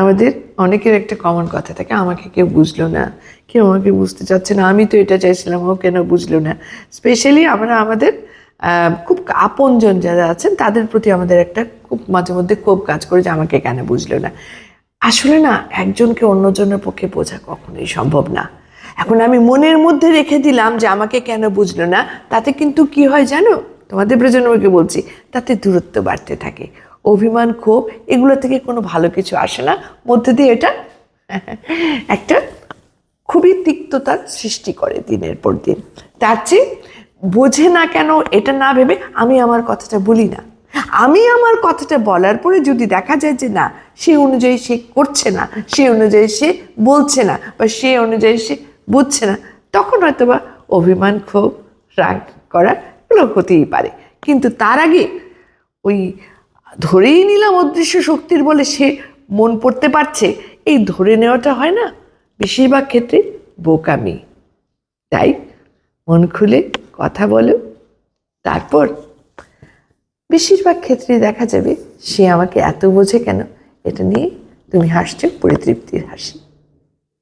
আমাদের অনেকের একটা কমন কথা থাকে, আমাকে কেউ বুঝলো না, কেউ আমাকে বুঝতে চাচ্ছে না, আমি তো এটা চাইছিলাম, ও কেন বুঝলো না। স্পেশালি আমরা আমাদের খুব আপনজন যারা আছেন, তাদের প্রতি আমাদের একটা খুব মাঝে মধ্যে খুব কাজ করে যে আমাকে কেন বুঝলো না। আসলে না, একজনকে অন্যজনের পক্ষে বোঝা কখনোই সম্ভব না। এখন আমি মনের মধ্যে রেখে দিলাম যে আমাকে কেন বুঝলো না, তাতে কিন্তু কি হয় জানো? তোমাদের প্রজন্মকে বলছি, তাতে দূরত্ব বাড়তে থাকে। অভিমান, ক্ষোভ, এগুলো থেকে কোনো ভালো কিছু আসে না। মধ্যে দিয়ে এটা একটা খুবই তিক্ততার সৃষ্টি করে দিনের পর দিন। তার চেয়ে বোঝে না কেন এটা না ভেবে আমি আমার কথাটা বলি না। আমি আমার কথাটা বলার পরে যদি দেখা যায় যে না, সে অনুযায়ী সে করছে না, সে অনুযায়ী সে বলছে না বা সে অনুযায়ী সে বুঝছে না, তখন হয়তো বা অভিমান, ক্ষোভ, রাগ করা এগুলো হতেই পারে। কিন্তু তার আগে ওই ধরেই নিলাম অদৃশ্য শক্তির বলে সে মন পড়তে পারছে, এই ধরে নেওয়াটা হয় না? বেশিরভাগ ক্ষেত্রে বোকামি। তাই মন খুলে কথা বলো। তারপর বেশিরভাগ ক্ষেত্রে দেখা যাবে সে আমাকে এত বোঝে কেন? এটা নিয়ে তুমি হাসছো পরিতৃপ্তির হাসি।